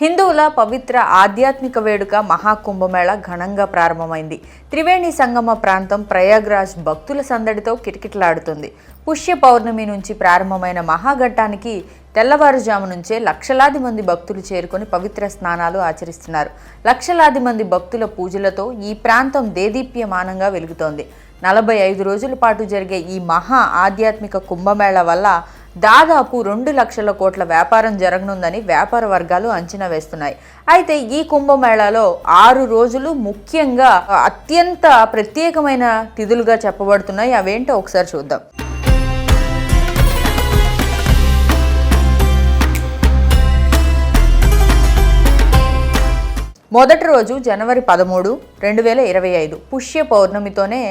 హిందువుల పవిత్ర ఆధ్యాత్మిక వేడుక మహాకుంభమేళ ఘనంగా ప్రారంభమైంది. త్రివేణి సంగమ ప్రాంతం ప్రయాగ్రాజ్ భక్తుల సందడితో కిటకిటలాడుతుంది. పుష్య పౌర్ణమి నుంచి ప్రారంభమైన మహాఘట్టానికి తెల్లవారుజాము నుంచే లక్షలాది మంది భక్తులు చేరుకొని పవిత్ర స్నానాలు ఆచరిస్తున్నారు. లక్షలాది మంది భక్తుల పూజలతో ఈ ప్రాంతం దేదీప్యమానంగా వెలుగుతోంది. నలభై ఐదు రోజుల పాటు జరిగే ఈ మహా ఆధ్యాత్మిక కుంభమేళ వల్ల దాదాపు రెండు లక్షల కోట్ల వ్యాపారం జరగనుందని వ్యాపార వర్గాలు అంచనా వేస్తున్నాయి. అయితే ఈ కుంభమేళాలో ఆరు రోజులు ముఖ్యంగా అత్యంత ప్రత్యేకమైన తిథులుగా చెప్పబడుతున్నాయి. అవేంటో ఒకసారి చూద్దాం. మొదటి రోజు జనవరి పదమూడు రెండు వేల ఇరవై ఐదు పుష్య పౌర్ణమితోనే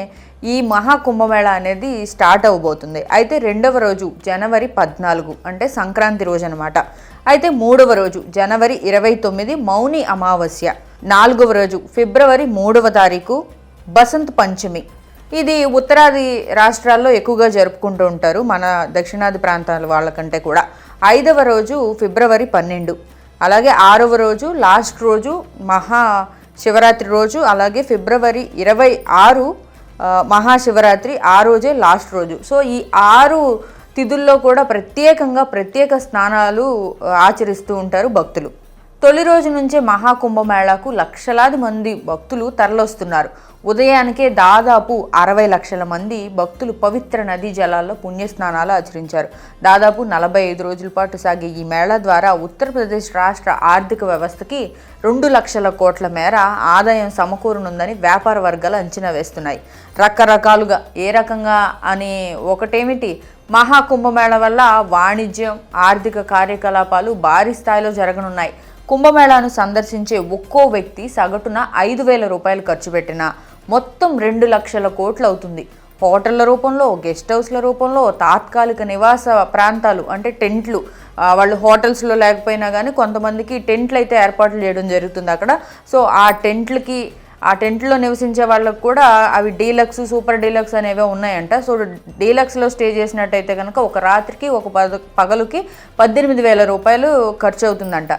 ఈ మహాకుంభమేళ అనేది స్టార్ట్ అవ్వబోతుంది అయితే రెండవ రోజు జనవరి పద్నాలుగు అంటే సంక్రాంతి రోజు అనమాట అయితే మూడవ రోజు జనవరి ఇరవై తొమ్మిది మౌని అమావాస్య. నాలుగవ రోజు ఫిబ్రవరి మూడవ తారీఖు బసంత్ పంచమి. ఇది ఉత్తరాది రాష్ట్రాల్లో ఎక్కువగా జరుపుకుంటూ ఉంటారు మన దక్షిణాది ప్రాంతాల వాళ్ళకంటే కూడా. ఐదవ రోజు ఫిబ్రవరి పన్నెండు. అలాగే ఆరవ రోజు లాస్ట్ రోజు మహా శివరాత్రి రోజు అలాగే ఫిబ్రవరి ఇరవై ఆరు మహాశివరాత్రి ఆ రోజే లాస్ట్ రోజు. సో ఈ ఆరు తిథుల్లో కూడా ప్రత్యేకంగా ప్రత్యేక స్నానాలు ఆచరిస్తూ ఉంటారు భక్తులు. తొలి రోజు నుంచే మహాకుంభమేళాకు లక్షలాది మంది భక్తులు తరలొస్తున్నారు ఉదయానికే దాదాపు అరవై లక్షల మంది భక్తులు పవిత్ర నదీ జలాల్లో పుణ్యస్నానాలు ఆచరించారు. దాదాపు నలభై ఐదు రోజుల పాటు సాగే ఈ మేళా ద్వారా ఉత్తరప్రదేశ్ రాష్ట్ర ఆర్థిక వ్యవస్థకి రెండు లక్షల కోట్ల మేర ఆదాయం సమకూరనుందని వ్యాపార వర్గాలు అంచనా వేస్తున్నాయి. రకరకాలుగా ఏ రకంగా అని ఒకటేమిటి? మహాకుంభమేళ వల్ల వాణిజ్యం ఆర్థిక కార్యకలాపాలు భారీ స్థాయిలో జరగనున్నాయి. కుంభమేళాను సందర్శించే ఒక్కో వ్యక్తి సగటున ఐదు వేల రూపాయలు ఖర్చు పెట్టినా మొత్తం రెండు లక్షల కోట్లు అవుతుంది. హోటళ్ళ రూపంలో గెస్ట్ హౌస్ల రూపంలో తాత్కాలిక నివాస ప్రాంతాలు అంటే టెంట్లు వాళ్ళు హోటల్స్లో లేకపోయినా కానీ కొంతమందికి టెంట్లు అయితే ఏర్పాట్లు చేయడం జరుగుతుంది అక్కడ. సో ఆ టెంట్లకి ఆ టెంట్లో నివసించే వాళ్ళకు కూడా అవి డీలక్స్ సూపర్ డీలక్స్ అనేవే ఉన్నాయంట. సో డీలక్స్లో స్టే చేసినట్టయితే కనుక ఒక రాత్రికి ఒక పగలుకి పద్దెనిమిది వేల రూపాయలు ఖర్చు అవుతుందంట.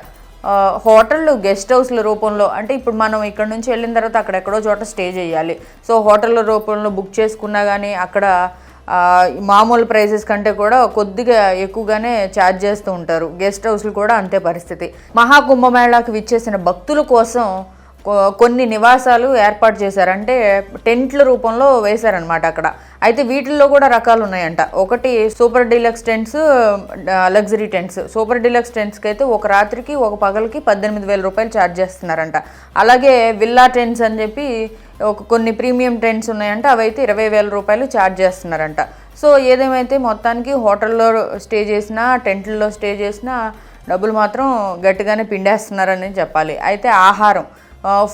హోటళ్ళు గెస్ట్ హౌస్ల రూపంలో అంటే ఇప్పుడు మనం ఇక్కడ నుంచి వెళ్ళిన తర్వాత అక్కడెక్కడో చోట స్టే చేయాలి. సో హోటళ్ళ రూపంలో బుక్ చేసుకున్నా కానీ అక్కడ మామూలు ప్రైజెస్ కంటే కూడా కొద్దిగా ఎక్కువగానే ఛార్జ్ చేస్తూ ఉంటారు. గెస్ట్ హౌస్లు కూడా అంతే పరిస్థితి. మహాకుంభమేళాకి విచ్చేసిన భక్తుల కోసం కొన్ని నివాసాలు ఏర్పాటు చేశారు. అంటే టెంట్ల రూపంలో వేశారనమాట అక్కడ. అయితే వీటిల్లో కూడా రకాలు ఉన్నాయంట ఒకటి super deluxe tents luxury tents. Super deluxe టెంట్స్కి అయితే ఒక రాత్రికి ఒక పగలకి పద్దెనిమిది వేల రూపాయలు ఛార్జ్ చేస్తున్నారంట. అలాగే విల్లా టెంట్స్ అని చెప్పి ఒక కొన్ని ప్రీమియం టెంట్స్ ఉన్నాయంట. అవైతే ఇరవై వేల రూపాయలు ఛార్జ్ చేస్తున్నారంట. సో ఏదేమైతే మొత్తానికి హోటల్లో స్టే చేసినా టెంట్లలో స్టే చేసినా డబ్బులు మాత్రం గట్టిగానే పిండేస్తున్నారని చెప్పాలి. అయితే ఆహారం.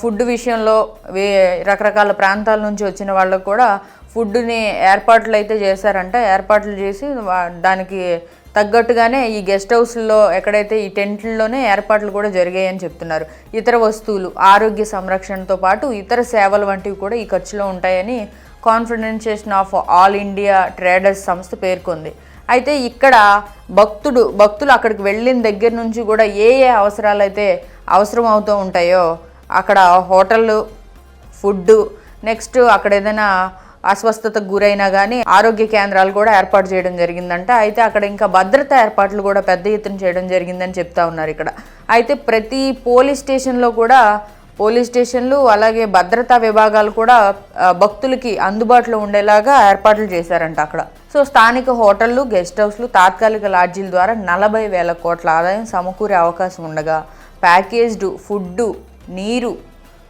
ఫుడ్ విషయంలో వే రకరకాల ప్రాంతాల నుంచి వచ్చిన వాళ్ళకు కూడా ఫుడ్ని ఏర్పాట్లు అయితే చేశారంట. ఏర్పాట్లు చేసి దానికి తగ్గట్టుగానే ఈ గెస్ట్ హౌస్లో ఎక్కడైతే ఈ టెంట్లలోనే ఏర్పాట్లు కూడా జరిగాయని చెప్తున్నారు. ఇతర వస్తువులు ఆరోగ్య సంరక్షణతో పాటు ఇతర సేవలు వంటివి కూడా ఈ ఖర్చులో ఉంటాయని confederation of all India traders సంస్థ పేర్కొంది. అయితే ఇక్కడ భక్తుడు భక్తులు అక్కడికి వెళ్ళిన దగ్గర నుంచి కూడా ఏ ఏ అవసరాలు అయితే అవసరం అవుతూ ఉంటాయో అక్కడ హోటళ్ళు ఫుడ్ నెక్స్ట్ అక్కడ ఏదైనా అస్వస్థతకు గురైనా కానీ ఆరోగ్య కేంద్రాలు కూడా ఏర్పాటు చేయడం జరిగిందంట. అయితే అక్కడ ఇంకా భద్రతా ఏర్పాట్లు కూడా పెద్ద ఎత్తున చేయడం జరిగిందని చెప్తా ఉన్నారు ఇక్కడ. అయితే ప్రతి పోలీస్ స్టేషన్లో కూడా పోలీస్ స్టేషన్లు అలాగే భద్రతా విభాగాలు కూడా భక్తులకి అందుబాటులో ఉండేలాగా ఏర్పాట్లు చేశారంట అక్కడ. సో స్థానిక హోటళ్ళు గెస్ట్ హౌస్లు తాత్కాలిక లాడ్జీల ద్వారా నలభై వేల కోట్ల ఆదాయం సమకూరే అవకాశం ఉండగా ప్యాకేజ్డ్ ఫుడ్డు నీరు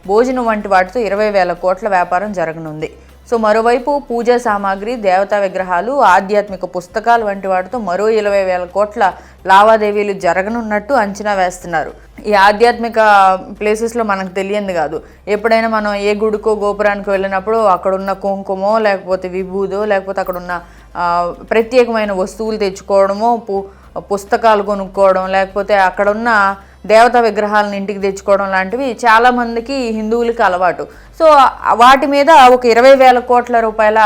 భోజనం వంటి వాటితో ఇరవై వేల కోట్ల వ్యాపారం జరగనుంది. సో మరోవైపు పూజా సామాగ్రి దేవతా విగ్రహాలు ఆధ్యాత్మిక పుస్తకాలు వంటి వాటితో మరో ఇరవై వేల కోట్ల లావాదేవీలు జరగనున్నట్టు అంచనా వేస్తున్నారు. ఈ ఆధ్యాత్మిక ప్లేసెస్లో మనకు తెలియంది కాదు. ఎప్పుడైనా మనం ఏ గుడికో గోపురానికి వెళ్ళినప్పుడు అక్కడున్న కుంకుమో లేకపోతే విభూదో లేకపోతే అక్కడున్న ఉన్న ప్రత్యేకమైన వస్తువులు తెచ్చుకోవడమో పు పుస్తకాలు కొనుక్కోవడం లేకపోతే అక్కడున్న దేవతా విగ్రహాలను ఇంటికి తెచ్చుకోవడం లాంటివి చాలామందికి హిందువులకి అలవాటు. సో వాటి మీద ఒక ఇరవై వేల కోట్ల రూపాయల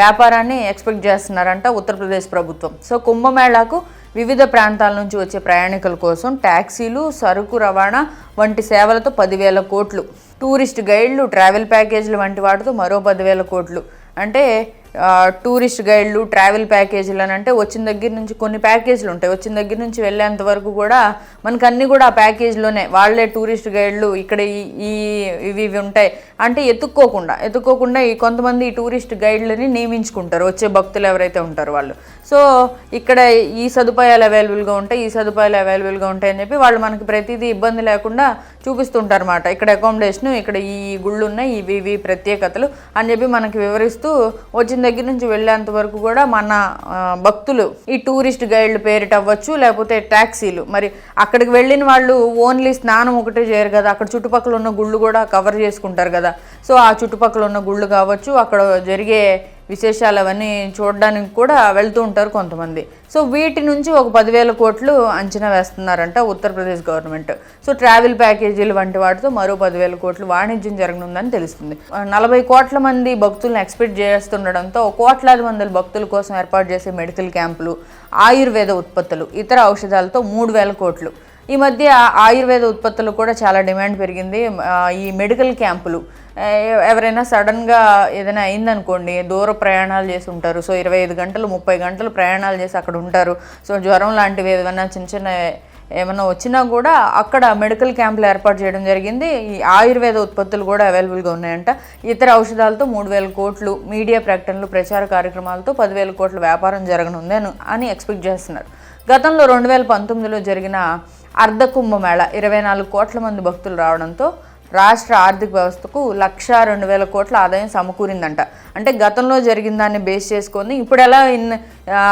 వ్యాపారాన్ని ఎక్స్పెక్ట్ చేస్తున్నారంట ఉత్తరప్రదేశ్ ప్రభుత్వం. సో కుంభమేళాకు వివిధ ప్రాంతాల నుంచి వచ్చే ప్రయాణికుల కోసం ట్యాక్సీలు సరుకు రవాణా వంటి సేవలతో పదివేల కోట్లు. టూరిస్ట్ గైడ్లు ట్రావెల్ ప్యాకేజీలు వంటి వాటితో మరో పదివేల కోట్లు. అంటే టూరిస్ట్ గైడ్లు ట్రావెల్ ప్యాకేజీలు అని అంటే వచ్చిన దగ్గర నుంచి కొన్ని ప్యాకేజీలు ఉంటాయి. వచ్చిన దగ్గర నుంచి వెళ్ళేంత వరకు కూడా మనకు అన్నీ కూడా ఆ ప్యాకేజ్లోనే. వాళ్ళే టూరిస్ట్ గైడ్లు ఇక్కడ ఈ ఈ ఇవి ఇవి ఉంటాయి. అంటే ఎత్తుక్కోకుండా ఎత్తుక్కోకుండా ఈ కొంతమంది ఈ టూరిస్ట్ గైడ్లని నియమించుకుంటారు. వచ్చే భక్తులు ఎవరైతే ఉంటారో వాళ్ళు. సో ఇక్కడ ఈ సదుపాయాలు అవైలబుల్గా ఉంటాయి ఈ సదుపాయాలు అవైలబుల్గా ఉంటాయని చెప్పి వాళ్ళు మనకి ప్రతిదీ ఇబ్బంది లేకుండా చూపిస్తుంటారు అనమాట ఇక్కడ అకామిడేషన్ ఇక్కడ ఈ గుళ్ళు ఉన్నాయి ఇవి ఇవి ప్రత్యేకతలు అని చెప్పి మనకి వివరిస్తూ వచ్చిన దగ్గర నుంచి వెళ్ళేంత వరకు కూడా మన భక్తులు ఈ టూరిస్ట్ గైడ్లు పేరిట అవ్వచ్చు లేకపోతే ట్యాక్సీలు మరి అక్కడికి వెళ్ళిన వాళ్ళు ఓన్లీ స్నానం ఒకటే చేయరు కదా. అక్కడ చుట్టుపక్కల ఉన్న గుళ్ళు కూడా కవర్ చేసుకుంటారు కదా. సో ఆ చుట్టుపక్కల ఉన్న గుళ్ళు కావచ్చు అక్కడ జరిగే విశేషాలు అవన్నీ చూడడానికి కూడా వెళ్తూ ఉంటారు కొంతమంది. సో వీటి నుంచి ఒక పదివేల కోట్లు అంచనా వేస్తున్నారంట ఉత్తరప్రదేశ్ గవర్నమెంట్. సో ట్రావెల్ ప్యాకేజీలు వంటి వాటితో మరో పదివేల కోట్లు వాణిజ్యం జరగనుందని తెలుస్తుంది. నలభై కోట్ల మంది భక్తులను ఎక్స్పెక్ట్ చేస్తుండడంతో కోట్లాది మంది భక్తుల కోసం ఏర్పాటు చేసే మెడికల్ క్యాంపులు ఆయుర్వేద ఉత్పత్తులు ఇతర ఔషధాలతో మూడు వేల కోట్లు. ఈ మధ్య ఆయుర్వేద ఉత్పత్తులు కూడా చాలా డిమాండ్ పెరిగింది. ఈ మెడికల్ క్యాంపులు ఎవరైనా సడన్గా ఏదైనా అయిందనుకోండి దూర ప్రయాణాలు చేసి ఉంటారు. సో ఇరవై ఐదు గంటలు ముప్పై గంటలు ప్రయాణాలు చేసి అక్కడ ఉంటారు. సో జ్వరం లాంటివి ఏదైనా చిన్న చిన్న ఏమైనా వచ్చినా కూడా అక్కడ మెడికల్ క్యాంపులు ఏర్పాటు చేయడం జరిగింది. ఈ ఆయుర్వేద ఉత్పత్తులు కూడా అవైలబుల్గా ఉన్నాయంట. ఇతర ఔషధాలతో మూడు వేల కోట్లు మీడియా ప్రకటనలు ప్రచార కార్యక్రమాలతో పదివేల కోట్ల వ్యాపారం జరగనుంది అని అని ఎక్స్పెక్ట్ చేస్తున్నారు. గతంలో రెండు వేల పంతొమ్మిదిలో జరిగిన అర్ధ కుంభమేళ ఇరవై నాలుగు కోట్ల మంది భక్తులు రావడంతో రాష్ట్ర ఆర్థిక వ్యవస్థకు లక్ష రెండు వేల కోట్ల ఆదాయం సమకూరిందంట. అంటే గతంలో జరిగిన దాన్ని బేస్ చేసుకొని ఇప్పుడు ఎలా ఇన్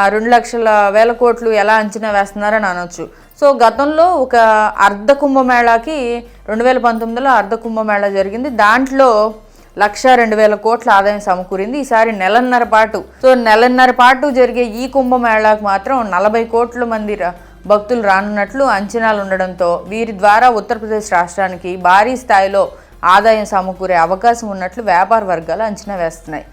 రెండు లక్షల వేల కోట్లు ఎలా అంచనా వేస్తున్నారని అనొచ్చు. సో గతంలో ఒక అర్ధ కుంభమేళాకి రెండు వేల పంతొమ్మిదిలో అర్ధ కుంభమేళా జరిగింది. దాంట్లో లక్ష రెండు వేల కోట్ల ఆదాయం సమకూరింది. ఈసారి నెలన్నర పాటు సో నెలన్నర పాటు జరిగే ఈ కుంభమేళాకు మాత్రం నలభై కోట్ల మంది రా- భక్తులు రానున్నట్లు అంచనాలు ఉండడంతో వీరి ద్వారా ఉత్తరప్రదేశ్ రాష్ట్రానికి భారీ స్థాయిలో ఆదాయం సమకూరే అవకాశం ఉన్నట్లు వ్యాపార వర్గాలు అంచనా వేస్తున్నాయి.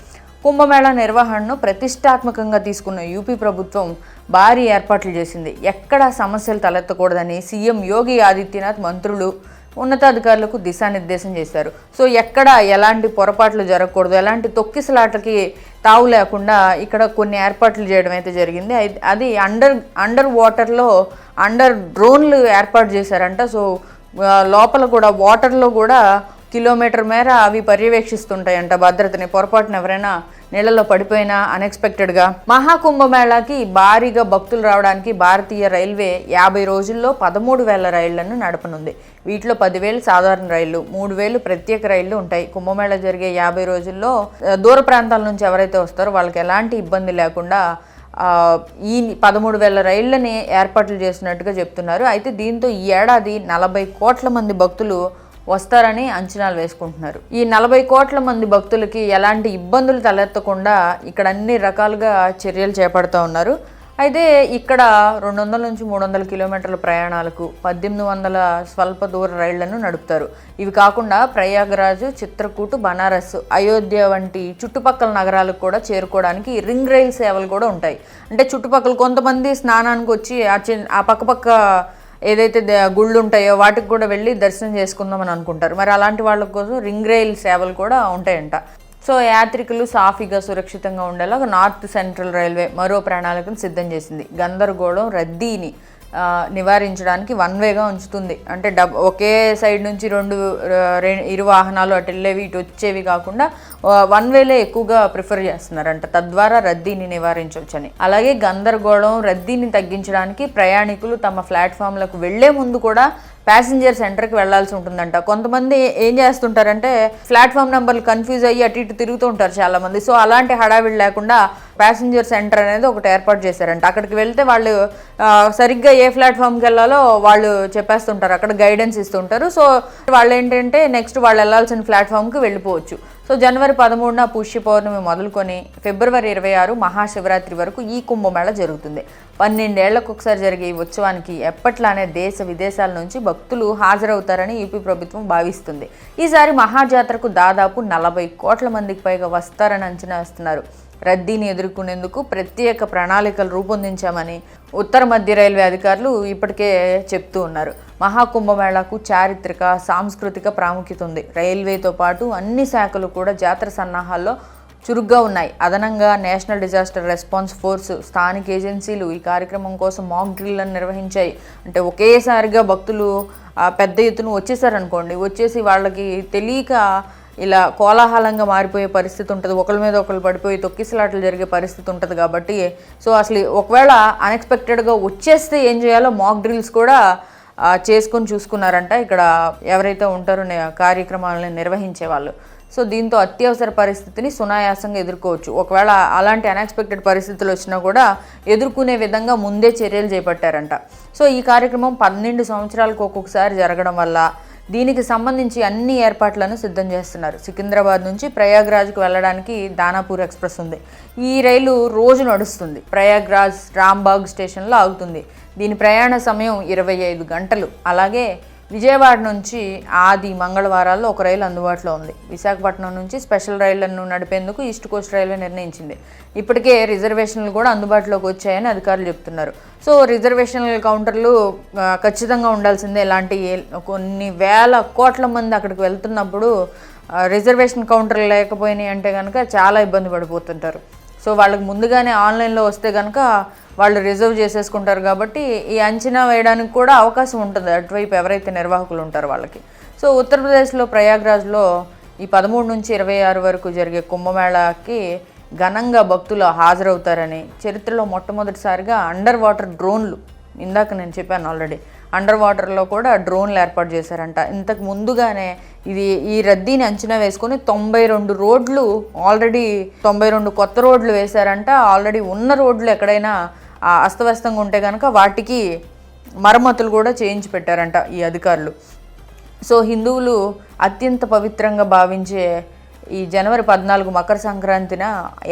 కుంభమేళా నిర్వహణను ప్రతిష్టాత్మకంగా తీసుకున్న యూపీ ప్రభుత్వం భారీ ఏర్పాట్లు చేసింది. ఎక్కడా సమస్యలు తలెత్తకూడదని సీఎం యోగి ఆదిత్యనాథ్ మంత్రులు ఉన్నతాధికారులకు దిశానిర్దేశం చేశారు. సో ఎక్కడ ఎలాంటి పొరపాట్లు జరగకూడదు. ఎలాంటి తొక్కిసలాటకి తావు లేకుండా ఇక్కడ కొన్ని ఏర్పాట్లు చేయడం అయితే జరిగింది. అది అండర్ అండర్ వాటర్లో అండర్ డ్రోన్లు ఏర్పాటు చేశారంట. సో లోపల కూడా వాటర్లో కూడా కిలోమీటర్ మేర అవి పర్యవేక్షిస్తుంటాయంట భద్రతని. పొరపాటున ఎవరైనా నీళ్ళలో పడిపోయినా అన్ఎక్స్పెక్టెడ్గా. మహాకుంభమేళాకి భారీగా భక్తులు రావడానికి భారతీయ రైల్వే యాభై రోజుల్లో పదమూడు వేల రైళ్ళను నడపనుంది. వీటిలో పదివేలు సాధారణ రైళ్ళు మూడు వేలు ప్రత్యేక రైళ్ళు ఉంటాయి. కుంభమేళ జరిగే యాభై రోజుల్లో దూర ప్రాంతాల నుంచి ఎవరైతే వస్తారో వాళ్ళకి ఎలాంటి ఇబ్బంది లేకుండా ఈ పదమూడు వేల రైళ్ళని ఏర్పాట్లు చేసినట్టుగా చెప్తున్నారు. అయితే దీంతో ఈ ఏడాది నలభై కోట్ల మంది భక్తులు వస్తారని అంచనాలు వేసుకుంటున్నారు. ఈ నలభై కోట్ల మంది భక్తులకి ఎలాంటి ఇబ్బందులు తలెత్తకుండా ఇక్కడ అన్ని రకాలుగా చర్యలు చేపడుతూ ఉన్నారు. అయితే ఇక్కడ రెండు వందల నుంచి మూడు వందల కిలోమీటర్ల ప్రయాణాలకు పద్దెనిమిది వందల స్వల్ప దూర రైళ్ళను నడుపుతారు. ఇవి కాకుండా ప్రయాగరాజు చిత్రకూటు బనారస్ అయోధ్య వంటి చుట్టుపక్కల నగరాలకు కూడా చేరుకోవడానికి రింగ్ రైల్ సేవలు కూడా ఉంటాయి. అంటే చుట్టుపక్కల కొంతమంది స్నానానికి వచ్చి ఆ చిన్న ఆ పక్కపక్క ఏదైతే ద- గుళ్ళు ఉంటాయో వాటికి కూడా వెళ్ళి దర్శనం చేసుకుందామని అనుకుంటారు. మరి అలాంటి వాళ్ళ కోసం రింగ్ రైల్ సేవలు కూడా ఉంటాయంట. సో యాత్రికులు సాఫీగా సురక్షితంగా ఉండేలా. నార్త్ సెంట్రల్ రైల్వే మరో ప్రణాళికను సిద్ధం చేసింది. గందరగోళం రద్దీని నివారించడానికి వన్ వేగా ఉంచుతుంది. అంటే డబ్ ఒకే సైడ్ నుంచి రెండు ఇరు వాహనాలు అటు వెళ్ళేవి ఇటు వచ్చేవి కాకుండా వన్ వేలే ఎక్కువగా ప్రిఫర్ చేస్తున్నారంట. తద్వారా రద్దీని నివారించవచ్చని. అలాగే గందరగోళం రద్దీని తగ్గించడానికి ప్రయాణికులు తమ ప్లాట్ఫామ్లకు వెళ్ళే ముందు కూడా ప్యాసింజర్ సెంటర్కి వెళ్ళాల్సి ఉంటుందంట. కొంతమంది ఏం చేస్తుంటారంటే ప్లాట్ఫామ్ నెంబర్లు కన్ఫ్యూజ్ అయ్యి అటు ఇటు తిరుగుతూ ఉంటారు చాలా మంది సో అలాంటి హడావిడి లేకుండా ప్యాసింజర్ సెంటర్ అనేది ఒకటి ఏర్పాటు చేశారంట. అక్కడికి వెళ్తే వాళ్ళు సరిగ్గా ఏ ప్లాట్ఫామ్కి వెళ్ళాలో వాళ్ళు చెప్పేస్తుంటారు. అక్కడ గైడెన్స్ ఇస్తుంటారు. సో వాళ్ళు ఏంటంటే నెక్స్ట్ వాళ్ళు వెళ్ళాల్సిన ప్లాట్ఫామ్కి వెళ్ళిపోవచ్చు. సో జనవరి పదమూడున పుష్య పౌర్ణమి మొదలుకొని ఫిబ్రవరి ఇరవై ఆరు మహాశివరాత్రి వరకు ఈ కుంభమేళ జరుగుతుంది. పన్నెండేళ్ళకు ఒకసారి జరిగే ఈ ఉత్సవానికి ఎప్పట్లానే దేశ విదేశాల నుంచి భక్తులు హాజరవుతారని యూపీ ప్రభుత్వం భావిస్తుంది. ఈసారి మహాజాతరకు దాదాపు నలభై కోట్ల మందికి పైగా వస్తారని అంచనా వేస్తున్నారు. రద్దీని ఎదుర్కొనేందుకు ప్రత్యేక ప్రణాళికలు రూపొందించామని ఉత్తర మధ్య రైల్వే అధికారులు ఇప్పటికే చెప్తూ ఉన్నారు. మహాకుంభమేళాకు చారిత్రక సాంస్కృతిక ప్రాముఖ్యత ఉంది. రైల్వేతో పాటు అన్ని శాఖలు కూడా జాతర సన్నాహాల్లో చురుగ్గా ఉన్నాయి. అదనంగా నేషనల్ డిజాస్టర్ రెస్పాన్స్ ఫోర్స్ స్థానిక ఏజెన్సీలు ఈ కార్యక్రమం కోసం మాక్ డ్రిల్లను నిర్వహించాయి. అంటే ఒకేసారిగా భక్తులు ఆ, పెద్ద ఎత్తున వచ్చేసారనుకోండి వచ్చేసి వాళ్ళకి తెలియక ఇలా కోలాహలంగా మారిపోయే పరిస్థితి ఉంటుంది. ఒకరి మీద ఒకరు పడిపోయి తొక్కిసలాటలు జరిగే పరిస్థితి ఉంటుంది కాబట్టి సో అసలు ఒకవేళ అన్ఎక్స్పెక్టెడ్గా వచ్చేస్తే ఏం చేయాలో మాక్ డ్రిల్స్ కూడా చేసుకొని చూసుకున్నారంట. ఇక్కడ ఎవరైతే ఉంటారో నే- కార్యక్రమాలను నిర్వహించే వాళ్ళు. సో దీంతో అత్యవసర పరిస్థితిని సునాయాసంగా ఎదుర్కోవచ్చు. ఒకవేళ అలాంటి అన్ఎక్స్పెక్టెడ్ పరిస్థితులు వచ్చినా కూడా ఎదుర్కొనే విధంగా ముందే చర్యలు చేపట్టారంట. సో ఈ కార్యక్రమం పన్నెండు సంవత్సరాలకు ఒక్కొక్కసారి జరగడం వల్ల దీనికి సంబంధించి అన్ని ఏర్పాట్లను సిద్ధం చేస్తున్నారు. సికింద్రాబాద్ నుంచి ప్రయాగ్రాజ్కు వెళ్ళడానికి దానాపూర్ ఎక్స్ప్రెస్ ఉంది. ఈ రైలు రోజు నడుస్తుంది. ప్రయాగ్రాజ్ రాంబాగ్ స్టేషన్లో ఆగుతుంది. దీని ప్రయాణ సమయం ఇరవై ఐదు గంటలు. అలాగే విజయవాడ నుంచి ఆది మంగళవారాల్లో ఒక రైలు అందుబాటులో ఉంది. విశాఖపట్నం నుంచి స్పెషల్ రైళ్ళను నడిపేందుకు ఈస్ట్ కోస్ట్ రైల్వే నిర్ణయించింది. ఇప్పటికే రిజర్వేషన్లు కూడా అందుబాటులోకి వచ్చాయని అధికారులు చెప్తున్నారు. సో రిజర్వేషన్ల కౌంటర్లు ఖచ్చితంగా ఉండాల్సిందే. ఇలాంటి కొన్ని వేల కోట్ల మంది అక్కడికి వెళ్తున్నప్పుడు రిజర్వేషన్ కౌంటర్లు లేకపోయినాయి అంటే కనుక చాలా ఇబ్బంది పడిపోతుంటారు. సో వాళ్ళకి ముందుగానే ఆన్లైన్లో వస్తే కనుక వాళ్ళు రిజర్వ్ చేసేసుకుంటారు కాబట్టి ఈ అంచనా వేయడానికి కూడా అవకాశం ఉంటుంది. అటువైపు ఎవరైతే నిర్వాహకులు ఉంటారో వాళ్ళకి. సో ఉత్తరప్రదేశ్లో ప్రయాగ్రాజ్లో ఈ పదమూడు నుంచి ఇరవై ఆరు వరకు జరిగే కుంభమేళాకి ఘనంగా భక్తులు హాజరవుతారని చరిత్రలో మొట్టమొదటిసారిగా అండర్ వాటర్ డ్రోన్లు. ఇందాక నేను చెప్పాను ఆల్రెడీ అండర్ వాటర్లో కూడా డ్రోన్లు ఏర్పాటు చేశారంట. ఇంతకు ముందుగానే ఇది ఈ రద్దీని అంచనా వేసుకొని తొంభై రెండు రోడ్లు ఆల్రెడీ తొంభై రెండు కొత్త రోడ్లు వేశారంట. ఆల్రెడీ ఉన్న రోడ్లు ఎక్కడైనా అస్తవ్యస్తంగా ఉంటే కనుక వాటికి మరమ్మతులు కూడా చేయించి పెట్టారంట ఈ అధికారులు. సో హిందువులు అత్యంత పవిత్రంగా భావించే ఈ జనవరి పద్నాలుగు మకర సంక్రాంతిన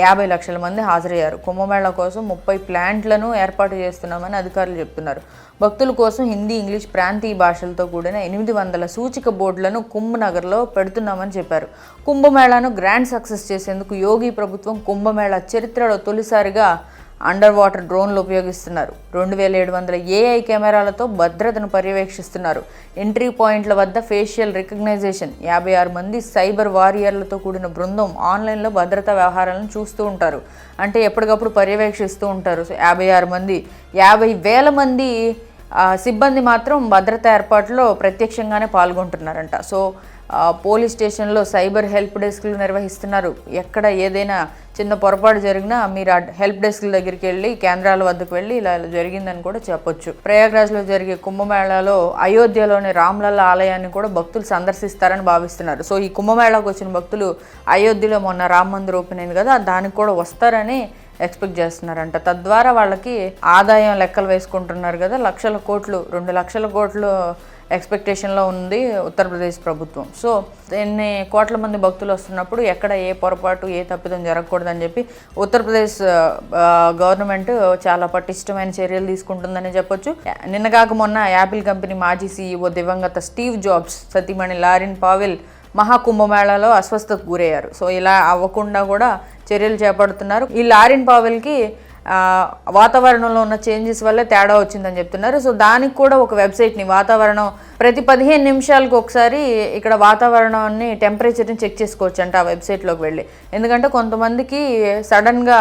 యాభై లక్షల మంది హాజరయ్యారు. కుంభమేళా కోసం ముప్పై ప్లాంట్లను ఏర్పాటు చేస్తున్నామని అధికారులు చెప్తున్నారు. భక్తుల కోసం హిందీ ఇంగ్లీష్ ప్రాంతీయ భాషలతో కూడిన ఎనిమిది వందల సూచిక బోర్డులను కుంభనగర్లో పెడుతున్నామని చెప్పారు. కుంభమేళాను గ్రాండ్ సక్సెస్ చేసేందుకు యోగి ప్రభుత్వం కుంభమేళా చరిత్రలో తొలిసారిగా అండర్ వాటర్ డ్రోన్లు ఉపయోగిస్తున్నారు. రెండు వేల ఏడు వందల ఏఐ కెమెరాలతో భద్రతను పర్యవేక్షిస్తున్నారు. ఎంట్రీ పాయింట్ల వద్ద ఫేషియల్ రికగ్నైజేషన్. యాభై ఆరు మంది సైబర్ వారియర్లతో కూడిన బృందం ఆన్లైన్లో భద్రతా వ్యవహారాలను చూస్తూ ఉంటారు. అంటే ఎప్పటికప్పుడు పర్యవేక్షిస్తూ ఉంటారు. యాభై ఆరు మంది యాభై వేల మంది సిబ్బంది మాత్రం భద్రతా ఏర్పాట్లో ప్రత్యక్షంగానే పాల్గొంటున్నారంట. సో పోలీస్ స్టేషన్లో సైబర్ హెల్ప్ డెస్క్లు నిర్వహిస్తున్నారు. ఎక్కడ ఏదైనా చిన్న పొరపాటు జరిగినా మీరు ఆ హెల్ప్ డెస్క్ల దగ్గరికి వెళ్ళి కేంద్రాల వద్దకు వెళ్ళి ఇలా జరిగిందని కూడా చెప్పొచ్చు. ప్రయాగ్రాజ్లో జరిగే కుంభమేళాలో అయోధ్యలోని రామ్లల్ల ఆలయాన్ని కూడా భక్తులు సందర్శిస్తారని భావిస్తున్నారు. సో ఈ కుంభమేళాకు వచ్చిన భక్తులు అయోధ్యలో మొన్న రామ మందిర్ ఓపెన్ అయింది కదా దానికి కూడా వస్తారని ఎక్స్పెక్ట్ చేస్తున్నారంట. తద్వారా వాళ్ళకి ఆదాయం లెక్కలు వేసుకుంటున్నారు కదా లక్షల కోట్లు రెండు లక్షల కోట్లు ఎక్స్పెక్టేషన్లో ఉంది ఉత్తరప్రదేశ్ ప్రభుత్వం. సో ఎన్ని కోట్ల మంది భక్తులు వస్తున్నప్పుడు ఎక్కడ ఏ పొరపాటు ఏ తప్పిదం జరగకూడదని చెప్పి ఉత్తరప్రదేశ్ గవర్నమెంట్ చాలా పటిష్టమైన చర్యలు తీసుకుంటుందని చెప్పొచ్చు. నిన్నగాక మొన్న యాపిల్ కంపెనీ మాజీ సీఈఓ దివంగత స్టీవ్ జాబ్స్ సతీమణి లారిన్ పావెల్ మహాకుంభమేళాలో అస్వస్థకు గురయ్యారు. సో ఇలా అవ్వకుండా కూడా చర్యలు చేపడుతున్నారు. ఈ లారిన్ పావెల్కి వాతావరణంలో ఉన్న చేంజెస్ వల్ల తేడా వచ్చిందని చెప్తున్నారు. సో దానికి కూడా ఒక వెబ్సైట్ని వాతావరణం ప్రతి పదిహేను నిమిషాలకు ఒకసారి ఇక్కడ వాతావరణాన్ని టెంపరేచర్ని చెక్ చేసుకోవచ్చు అంట ఆ వెబ్సైట్లోకి వెళ్ళి. ఎందుకంటే కొంతమందికి సడన్గా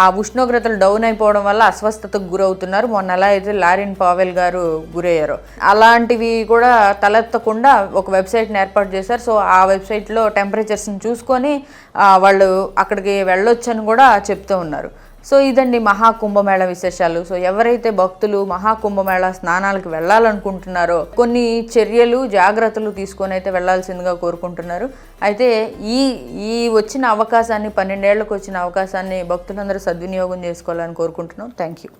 ఆ ఉష్ణోగ్రతలు డౌన్ అయిపోవడం వల్ల అస్వస్థతకు గురవుతున్నారు. మొన్న ఎలా అయితే లారిన్ పావెల్ గారు గురయ్యారు. అలాంటివి కూడా తలెత్తకుండా ఒక వెబ్సైట్ని ఏర్పాటు చేశారు. సో ఆ వెబ్సైట్లో టెంపరేచర్స్ని చూసుకొని వాళ్ళు అక్కడికి వెళ్ళొచ్చని కూడా చెప్తూ ఉన్నారు. సో ఇదండి మహాకుంభమేళ విశేషాలు. సో ఎవరైతే భక్తులు మహాకుంభమేళ స్నానాలకు వెళ్ళాలనుకుంటున్నారో కొన్ని చర్యలు జాగ్రత్తలు తీసుకొని అయితే వెళ్ళాల్సిందిగా కోరుకుంటున్నారు. అయితే ఈ ఈ వచ్చిన అవకాశాన్ని పన్నెండేళ్ళకు వచ్చిన అవకాశాన్ని భక్తులందరూ సద్వినియోగం చేసుకోవాలని కోరుకుంటున్నాం. Thank you